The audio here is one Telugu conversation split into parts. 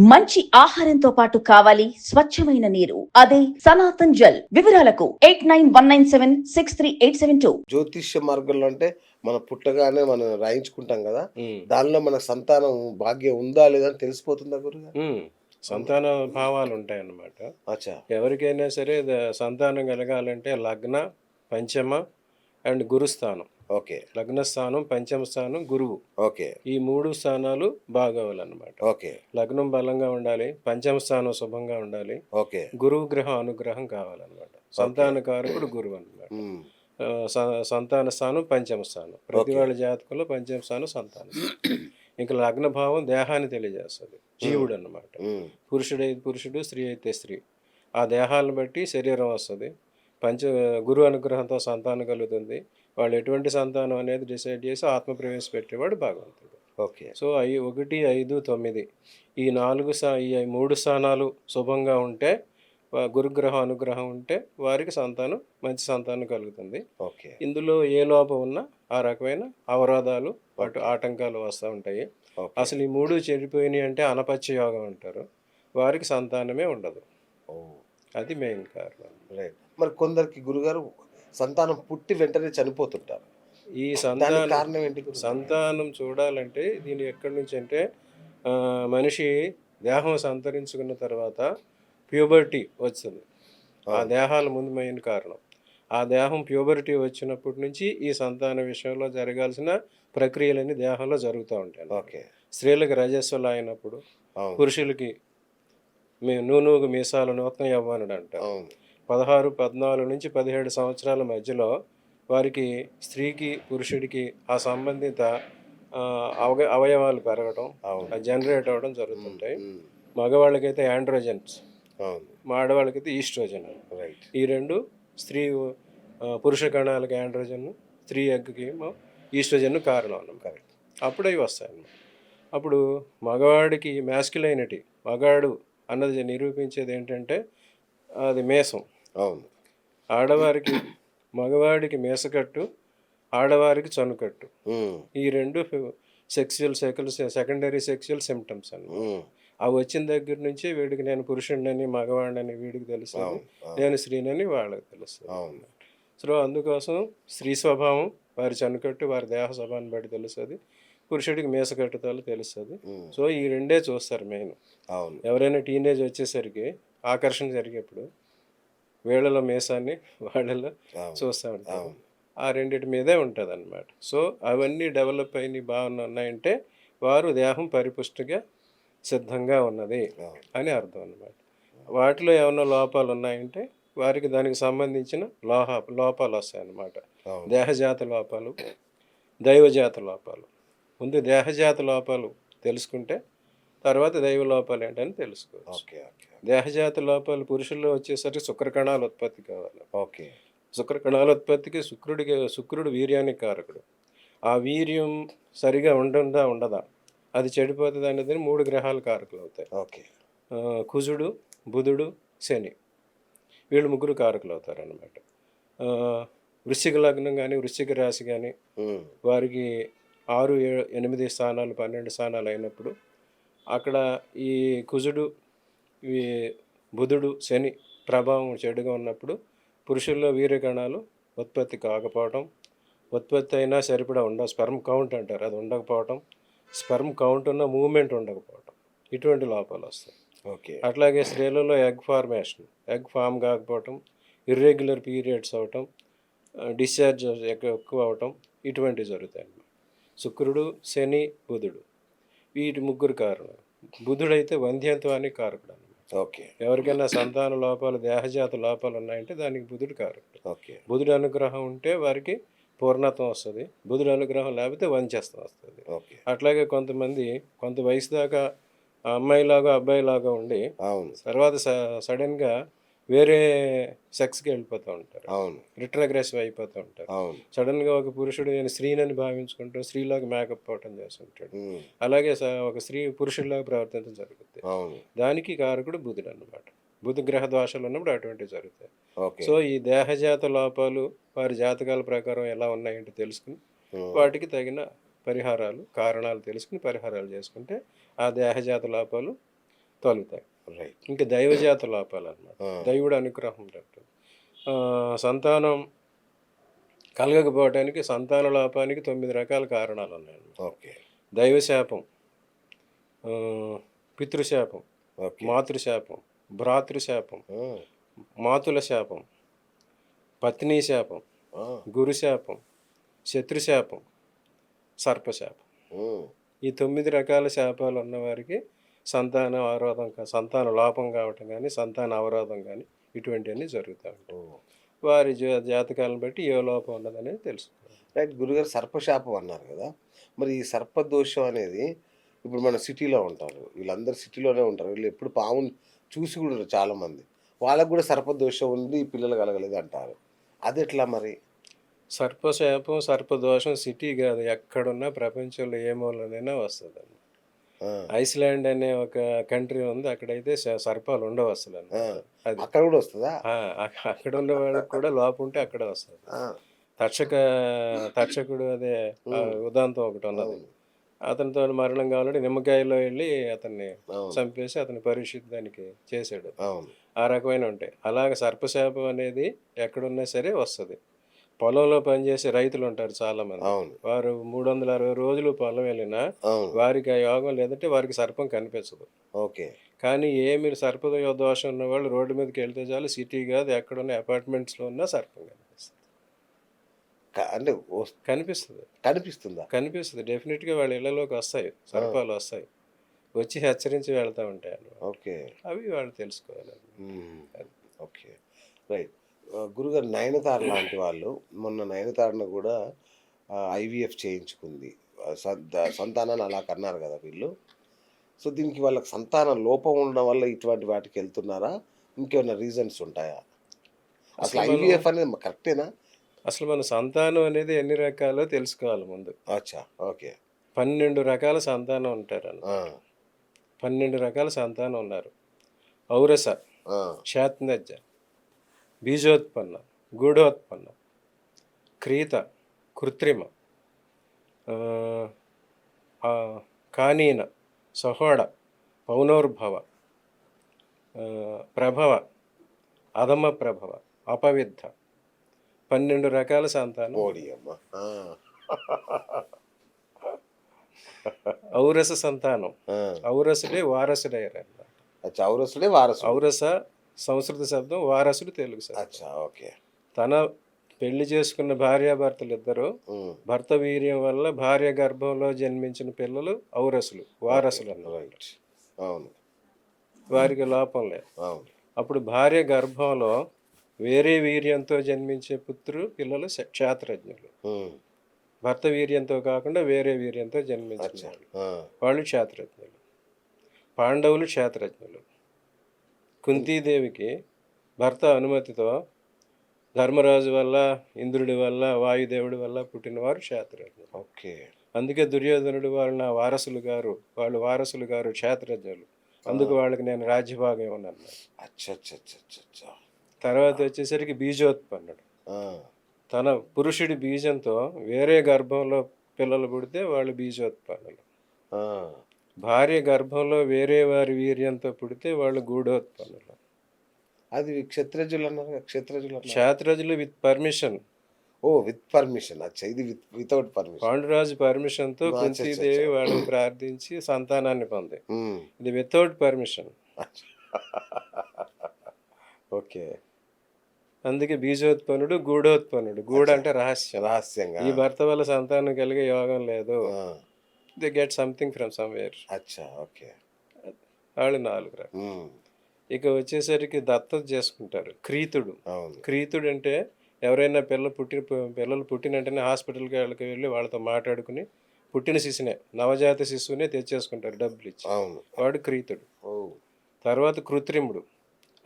మంచి ఆహారంతో పాటు కావాలి స్వచ్ఛమైన నీరు. అదే సనాతన్ జల్. వివరాలకు eight nine one nine seven six three eight seven two. జ్యోతిష్య మార్గంలో అంటే మన పుట్టగానే మనం రాయించుకుంటాం కదా. దానిలో మన సంతానం భాగ్యం ఉందా లేదా అని తెలిసిపోతుందా గురుగా ఉమ్. సంతాన భావాలు ఉంటాయన్నమాట. అచ్చా. ఎవరికైనా సరే ద- సంతానం కలగాలంటే లగ్న పంచమ అండ్ గురుస్థానం. ఓకే. లగ్న స్థానం పంచమ స్థానం గురువు. ఓకే. ఈ మూడు స్థానాలు బాగోవాలన్నమాట ఓకే. లగ్నం బలంగా ఉండాలి పంచమ స్థానం శుభంగా ఉండాలి ఓకే. గురువు గ్రహం అనుగ్రహం కావాలన్నమాట. సంతాన కారకుడు గురువు స- సంతాన స్థానం పంచమ స్థానం. ప్రతి వాళ్ళ జాతకంలో పంచమ స్థానం సంతాన. ఇంకా లగ్న భావం దేహాన్ని తెలియజేస్తుంది జీవుడు అన్నమాట. ఉమ్. పురుషుడైతే పురుషుడు స్త్రీ అయితే స్త్రీ. ఆ దేహాలను బట్టి శరీరం వస్తుంది. పంచ గురు అనుగ్రహంతో సంతానం కలుగుతుంది. వాళ్ళు ఎటువంటి సంతానం అనేది డిసైడ్ చేసి ఆత్మ ప్రవేశపెట్టేవాడు భగవంతుడు. ఓకే. సో ఐ ఒకటి ఐదు తొమ్మిది. ఈ నాలుగు స్థా ఈ మూడు స్థానాలు శుభంగా ఉంటే గురుగ్రహం అనుగ్రహం ఉంటే వారికి సంతానం మంచి సంతానం కలుగుతుంది. ఓకే. ఇందులో ఏ లోపం ఉన్నా ఆ రకమైన అవరోధాలు వాటి ఆటంకాలు వస్తూ ఉంటాయి. అసలు ఈ మూడు చెడిపోయినాయి అంటే అనపత్య యోగం అంటారు. వారికి సంతానమే ఉండదు. ఓ, అది మెయిన్ కారణం. రైట్ మరి కొందరికి గురుగారు సంతానం పుట్టి వెంటనే చనిపోతుంటారు. ఈ సంతానం కారణం ఏంటి? సంతానం చూడాలంటే దీని ఎక్కడి నుంచి అంటే మనిషి దేహం సంతరించుకున్న తర్వాత ప్యూబర్టీ వస్తుంది ఆ దేహాల ముందు మెయిన్ కారణం. ఆ దేహం ప్యూబర్టీ వచ్చినప్పటి నుంచి ఈ సంతాన విషయంలో జరగాల్సిన ప్రక్రియలన్నీ దేహంలో జరుగుతూ ఉంటాయి. ఓకే. స్త్రీలకు రజస్వలు అయినప్పుడు పురుషులకి మీ నూనూగు మీసాలు నూతన యవ్వనుడు అంట అవును. పదహారు పద్నాలుగు నుంచి పదిహేడు సంవత్సరాల మధ్యలో వారికి స్త్రీకి పురుషుడికి ఆ సంబంధిత అవగ అవయవాలు పెరగడం జనరేట్ అవ్వడం జరుగుతుంటాయి. మగవాళ్ళకైతే ఆండ్రోజన్స్ అవును. మా ఆడవాళ్ళకైతే ఈస్ట్రోజన్. రైట్ ఈ రెండు స్త్రీ పురుష కణాలకి ఆండ్రోజన్ స్త్రీ ఎగ్కి ఈస్ట్రోజన్ కారణం. అన్నమాట కరెక్ట్ అప్పుడు అవి వస్తాయి అన్నమాట అప్పుడు మగవాడికి మ్యాస్కులైనటి మగాడు అన్నది నిరూపించేది ఏంటంటే అది మేసం. అవును. ఆడవారికి మగవాడికి మేసకట్టు ఆడవారికి చనుకట్టు. ఈ రెండు sexual cycle secondary sexual symptoms um. అవి వచ్చిన దగ్గర నుంచి వీడికి నేను పురుషుడినని మగవాడినని వీడికి అవును. నేను స్త్రీనని వాళ్ళకి తెలుస్తుంది. అవును. సో అందుకోసం స్త్రీ స్వభావం వారి చనుకట్టు వారి దేహ స్వభావాన్ని బట్టి తెలుస్తుంది. పురుషుడికి మేసకట్టుతాలు తెలుస్తుంది. సో ఈ రెండే చూస్తారు మెయిన్. అవును. ఎవరైనా టీనేజ్ వచ్చేసరికి ఆకర్షణ జరిగేప్పుడు వీళ్ళలో మేసాన్ని వాళ్ళలో. చూస్తూ అవును. ఆ రెండిటి మీదే ఉంటుంది అనమాట సో అవన్నీ డెవలప్ అయిన బాగా ఉన్నాయంటే వారు దేహం పరిపుష్టిగా సిద్ధంగా ఉన్నది. అని అర్థం అనమాట వాటిలో ఏమైనా లోపాలు ఉన్నాయంటే వారికి దానికి సంబంధించిన లోహ లోపాలు వస్తాయన్నమాట దేహజాత లోపాలు దైవజాత లోపాలు ముందు దేహజాత లోపాలు తెలుసుకుంటే తర్వాత దైవ లోపాలు ఏంటని తెలుసుకోవచ్చు. ఓకే ఓకే దేహజాత లోపాలు పురుషుల్లో వచ్చేసరికి శుక్రకణాల ఉత్పత్తి కావాలి. ఓకే. శుక్రకణాల ఉత్పత్తికి శుక్రుడికి శుక్రుడు వీర్యానికి కారకుడు. ఆ వీర్యం సరిగా ఉంటుందా ఉండదా? అది చెడిపోతుంది అనేది మూడు గ్రహాలు కారకులు అవుతాయి. ఓకే. కుజుడు బుధుడు శని. వీళ్ళు ముగ్గురు కారకులు అవుతారు అనమాట వృశ్చిక లగ్నం కానీ వృశ్చిక రాశి కానీ. వారికి ఆరు ఏడు ఎనిమిది స్థానాలు పన్నెండు స్థానాలు అయినప్పుడు అక్కడ ఈ కుజుడు ఈ బుధుడు శని ప్రభావం చెడుగా ఉన్నప్పుడు పురుషుల్లో వీర్యకణాలు ఉత్పత్తి కాకపోవటం ఉత్పత్తి అయినా సరిపడా ఉండ స్పెర్మ్ కౌంట్ అంటారు అది ఉండకపోవటం స్పెర్మ్ కౌంట్ ఉన్న మూమెంట్ ఉండకపోవటం ఇటువంటి లోపాలు వస్తాయి. ఓకే. అట్లాగే స్త్రీలలో ఎగ్ ఫార్మేషన్ ఎగ్ ఫామ్ కాకపోవటం ఇర్రెగ్యులర్ పీరియడ్స్ అవటం డిశ్చార్జ్ ఎక్కువ అవటం ఇటువంటివి జరుగుతాయి శుక్రుడు శని బుధుడు. వీటి ముగ్గురు కారణం. బుధుడైతే వంధ్యత్వానికి కారకుడు ఓకే. ఎవరికైనా సంతాన లోపాలు దేహజాత లోపాలు ఉన్నాయంటే దానికి బుధుడు కారకుడు. ఓకే. బుధుడు అనుగ్రహం ఉంటే వారికి పూర్ణత్వం వస్తుంది. బుధుడు అనుగ్రహం లేకపోతే వంచస్తం వస్తుంది. ఓకే. అట్లాగే కొంతమంది కొంత వయసు దాకా అమ్మాయిలాగా అబ్బాయిలాగా ఉండి అవును. తర్వాత స- సడన్గా వేరే సెక్స్కి వెళ్ళిపోతూ ఉంటారు. అవును. రిట్రగ్రెసివ్ అయిపోతూ ఉంటారు. అవును. సడన్గా ఒక పురుషుడు నేను స్త్రీనని భావించుకుంటూ స్త్రీలాగా మేకప్ అవటం చేస్తుంటాడు. అలాగే ఒక స్త్రీ పురుషుల్లాగా ప్రవర్తించడం జరుగుతుంది అవును. దానికి కారకుడు బుధుడు అన్నమాట. బుధ గ్రహ దోషాలు ఉన్నప్పుడు అటువంటివి జరుగుతాయి. సో ఈ దేహజాత లోపాలు వారి జాతకాల ప్రకారం ఎలా ఉన్నాయంటే తెలుసుకుని. వాటికి తగిన పరిహారాలు కారణాలు తెలుసుకుని పరిహారాలు చేసుకుంటే ఆ దేహజాత లోపాలు తొలుగుతాయి. రైట్ ఇంకా దైవజాత లోపాలు అనమాట ఆ. దైవుడు అనుగ్రహం ఆ, సంతానం కలగకపోవడానికి సంతాన లోపానికి తొమ్మిది రకాల కారణాలు ఉన్నాయి ఓకే. దైవశాపం పితృశాపం మాతృశాపం భ్రాతృశాపం మాతుల శాపం పత్ని శాపం గురుశాపం శత్రుశాపం సర్పశాపం. ఈ తొమ్మిది రకాల శాపాలు ఉన్నవారికి సంతాన అవరోధం సంతాన లోపం కావటం కానీ సంతాన అవరోధం కానీ ఇటువంటివన్నీ జరుగుతూ ఉంటాయి. వారి జా- జాతకాలను బట్టి ఏ లోపం ఉన్నదనేది తెలుసుకోవాలి. రైట్ గురుగారు సర్పశాపం అన్నారు కదా. మరి ఈ సర్పదోషం అనేది ఇప్పుడు మన సిటీలో ఉంటారు. వీళ్ళందరూ సిటీలోనే ఉంటారు. వీళ్ళు ఎప్పుడు పాముని చూసి కూడా ఉండరు చాలా మంది వాళ్ళకు కూడా సర్పదోషం ఉంది పిల్లలు కలగలేదు అంటారు. అది ఎట్లా మరి? సర్పశాపం సర్పదోషం సిటీ కాదు. ఎక్కడున్నా ప్రపంచంలో ఏ మూలనైనా వస్తుంది ఆ, ఐస్లాండ్ అనే ఒక కంట్రీ ఉంది. అక్కడైతే సర్పాలు ఉండవు అసలు అక్కడ కూడా వస్తుందా? అక్కడ ఉన్న వాళ్ళకి కూడా లోపం ఉంటే అక్కడ వస్తుంది. తక్షక తక్షకుడు అదే ఉదాంతం ఒకటి ఉన్నది. అతనితో మరణం కావాలంటే నిమ్మకాయలో వెళ్ళి అతన్ని. చంపేసి అతని పరిశుద్ధానికి చేశాడు. ఆ రకమైన ఉంటాయి. అలాగ సర్పశాపం అనేది ఎక్కడున్నా సరే వస్తుంది. పొలంలో పనిచేసే రైతులు ఉంటారు చాలా మంది వారు మూడు వందల అరవై రోజులు పొలం వెళ్ళినా వారికి ఆ యోగం లేదంటే వారికి సర్పం కనిపించదు. ఓకే. కానీ ఏ మీరు సర్ప దోషం ఉన్న వాళ్ళు రోడ్డు మీదకి వెళ్తే చాలు సిటీ కాదు ఎక్కడున్న అపార్ట్మెంట్స్లో ఉన్నా సర్పం కనిపిస్తుంది. అంటే కనిపిస్తుంది. కనిపిస్తుందా? కనిపిస్తుంది. డెఫినెట్గా వాళ్ళ ఇళ్ళలోకి వస్తాయి. సర్పాలు వస్తాయి. వచ్చి హెచ్చరించి వెళ్తూ ఉంటాయి. ఓకే. అవి వాళ్ళు తెలుసుకోవాలి. ఓకే. రైట్. గురుగారు నయనతార లాంటి వాళ్ళు మొన్న నయనతారను కూడా ఐవీఎఫ్ చేయించుకుంది. సంతానాన్ని అలా కన్నారు కదా వీళ్ళు. సో దీనికి వాళ్ళకి సంతాన లోపం ఉండడం వల్ల ఇటువంటి వాటికి వెళ్తున్నారా? ఇంకేమైనా రీజన్స్ ఉంటాయా? అసలు ఐవీఎఫ్ అనేది కరెక్టేనా? అసలు మన సంతానం అనేది ఎన్ని రకాలో తెలుసుకోవాలి ముందు. అచ్చా ఓకే. పన్నెండు రకాల సంతానం ఉంటారన్న. ఆ, పన్నెండు రకాల సంతానం ఉన్నారు. ఔరస ఆ, శాత్నజ్జ బీజోత్పన్న గూఢోత్పన్న క్రీత కృత్రిమ కానీన సహోడ పౌనోర్భవ ప్రభవ అధమ ప్రభవ అపవిద్ధ పన్నెండు రకాల సంతానం. ఔరస సంతానం. ఔరసుడే వారసుడయ్యారు అన్నమాట ఔరసుడే వారసుడు. ఔరస సంస్కృత శబ్దం వారసుడు తెలుగు శబ్దం. ఓకే. తన పెళ్ళి చేసుకున్న భార్యాభర్తలు ఇద్దరు. భర్త వీర్యం వల్ల భార్య గర్భంలో జన్మించిన పిల్లలు ఔరసులు వారసులు అన్నమాట అవును. వారికి లోపం లేదు. అవును. అప్పుడు భార్య గర్భంలో వేరే వీర్యంతో జన్మించే పుత్రులు పిల్లలు క్షాత్రజ్ఞులు. భర్త వీర్యంతో కాకుండా వేరే వీర్యంతో. ఆ, వాళ్ళు క్షాత్రజ్ఞులు. పాండవులు క్షాత్రజ్ఞులు. కుంతీదేవికి భర్త అనుమతితో ధర్మరాజు వల్ల ఇంద్రుడి వల్ల వాయుదేవుడి వల్ల పుట్టినవారు క్షాత్రజ్ఞులు. ఓకే. అందుకే దుర్యోధనుడు వాళ్ళు నా వారసులు గారు వాళ్ళు వారసులు గారు క్షేత్రజ్ఞులు. అందుకు వాళ్ళకి నేను రాజ్యభాగం ఉన్నాను అచ్చా తర్వాత వచ్చేసరికి బీజోత్పన్నుడు. తన పురుషుడి బీజంతో వేరే గర్భంలో పిల్లలు పుడితే వాళ్ళు బీజోత్పన్నులు. భార్య గర్భంలో వేరే వారి వీర్యంతో పుడితే వాళ్ళు గూఢోత్పన్నులు. అది క్షత్రజులు అన్నారు క్షత్రజులు క్షేత్రజులు with permission. Oh with permission. అచ్చా ఇది విత్ వితౌట్ పర్మిషన్. పాండురాజు పర్మిషన్తో కుంతీదేవి. వాళ్ళని ప్రార్థించి సంతానాన్ని పొంది. ఇది వితౌట్ పర్మిషన్. ఓకే. అందుకే బీజోత్పన్నుడు గూఢోత్పన్నుడు. గూఢ అంటే రహస్యం. రహస్యంగా. ఈ భర్త వల్ల సంతానం కలిగే యోగం లేదు. They get something from somewhere అచ్చా ఓకే. వాళ్ళు నాలుగు రా. మ్మ్. ఇక వచ్చేసరికి దత్తత చేసుకుంటారు. క్రీతుడు. క్రీతుడు అంటే ఎవరైనా పిల్లలు పుట్టిన పిల్లలు పుట్టిన వెంటనే హాస్పిటల్కి వాళ్ళకి వెళ్ళి వాళ్ళతో మాట్లాడుకుని పుట్టిన శిశునే నవజాత శిశువునే తెచ్చేసుకుంటారు డబ్బులు ఇచ్చి. వాడు క్రీతుడు. తర్వాత కృత్రిముడు.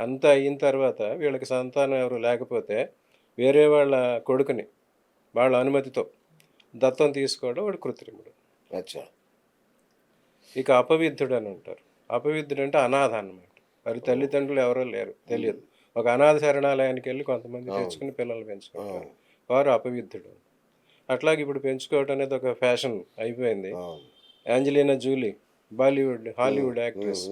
అంతా అయిన తర్వాత వీళ్ళకి సంతానం ఎవరు లేకపోతే వేరే వాళ్ళ కొడుకుని వాళ్ళ అనుమతితో దత్తం తీసుకోవడం వాడు కృత్రిముడు. అచ్చా. ఇక అపవిద్ధుడు అని ఉంటారు అపవిద్ధుడు అంటే అనాథ అన్నమాట వారి తల్లిదండ్రులు ఎవరో లేరు తెలియదు. ఒక అనాథ శరణాలయానికి వెళ్ళి కొంతమంది తెచ్చుకుని పిల్లలు పెంచుకుంటారు. వారు అపవిద్ధుడు అట్లాగే ఇప్పుడు పెంచుకోవటం అనేది ఒక ఫ్యాషన్ అయిపోయింది. Angelina Jolie Bollywood Hollywood actress.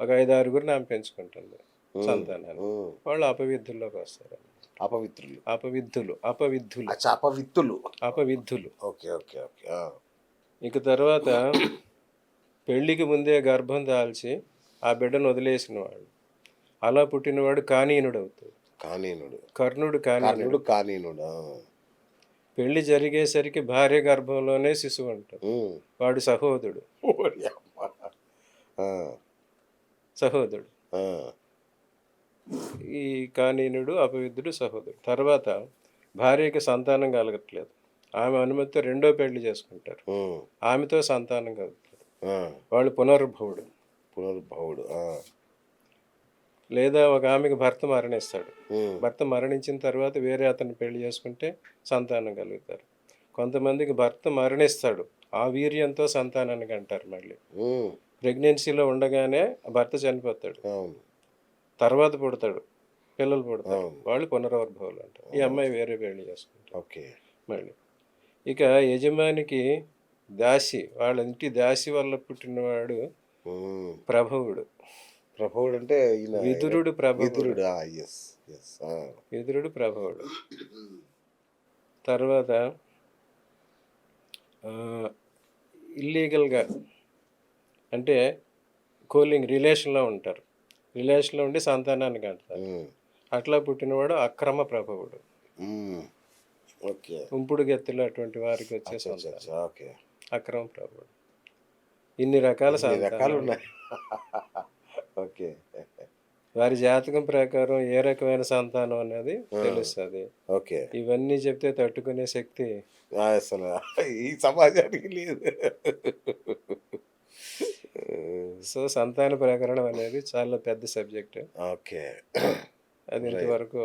ఒక ఐదు ఆరుగురిని ఆమె పెంచుకుంటుంది సంతానాన్ని. వాళ్ళు అపవిద్ధుల్లోకి వస్తారు. అపవిత్రులు. అపవిద్ధులు అపవిద్ధులు. అచ్చా అపవిత్తులు. అపవిద్ధులు. Okay okay okay. ఇక తర్వాత పెళ్ళికి ముందే గర్భం దాల్చి ఆ బిడ్డను వదిలేసిన వాడు అలా పుట్టినవాడు కానీనుడు. అవుతాడు కానీనుడు. కర్ణుడు కానీనుడు? కానీనుడు. పెళ్ళి జరిగేసరికి భార్య గర్భంలోనే శిశువు అంటాడు. వాడు సహోదరుడు. సహోదరుడు. ఈ కానీనుడు అపవిద్ధుడు సహోదరుడు. తర్వాత భార్యకి సంతానం కలగట్లేదు. ఆమె అనుమతితో రెండో పెళ్ళి చేసుకుంటారు. ఆమెతో సంతానం కలుగుతారు. వాళ్ళు పునర్భవుడు. పునర్భవుడు. లేదా ఒక ఆమెకు భర్త మరణిస్తాడు. భర్త మరణించిన తర్వాత వేరే అతన్ని పెళ్ళి చేసుకుంటే సంతానం కలుగుతారు. కొంతమందికి భర్త మరణిస్తాడు. ఆ వీర్యంతో సంతానానికి అంటారు మళ్ళీ. ప్రెగ్నెన్సీలో ఉండగానే భర్త చనిపోతాడు. తర్వాత పుడతాడు. పిల్లలు పుడతారు. వాళ్ళు పునర్వర్భవులు అంటారు. ఈ అమ్మాయి వేరే పెళ్ళి చేసుకుంటారు ఓకే. మళ్ళీ. ఇక యజమానికి దాసి వాళ్ళ ఇంటి దాసి వల్ల పుట్టినవాడు. ప్రభవుడు. ప్రభువుడు అంటే విదురుడు ప్రభవుడు. విదురుడు ప్రభవుడు. తర్వాత ఇల్లీగల్గా అంటే కూలింగ్ రిలేషన్లో ఉంటారు. రిలేషన్లో ఉండి సంతానానికి అంటారు అట్లా పుట్టినవాడు అక్రమ ప్రభవుడు. ఓకే. ఉంపుడు గెత్తులు అటువంటి వారికి వచ్చే అచ్చా, అచ్చా, సంతానం అచ్చా, ఓకే. అక్రమ ప్రభువుడు ఇన్ని రకాల రకాలు ఉన్నాయి. ఓకే. వారి జాతకం ప్రకారం ఏ రకమైన సంతానం అనేది తెలుస్తుంది. ఓకే. ఇవన్నీ చెప్తే తట్టుకునే శక్తి అసలు ఈ సమాజానికి లేదు. సో సంతాన ప్రకరణం అనేది చాలా పెద్ద సబ్జెక్ట్. ఓకే. అది ఇంతవరకు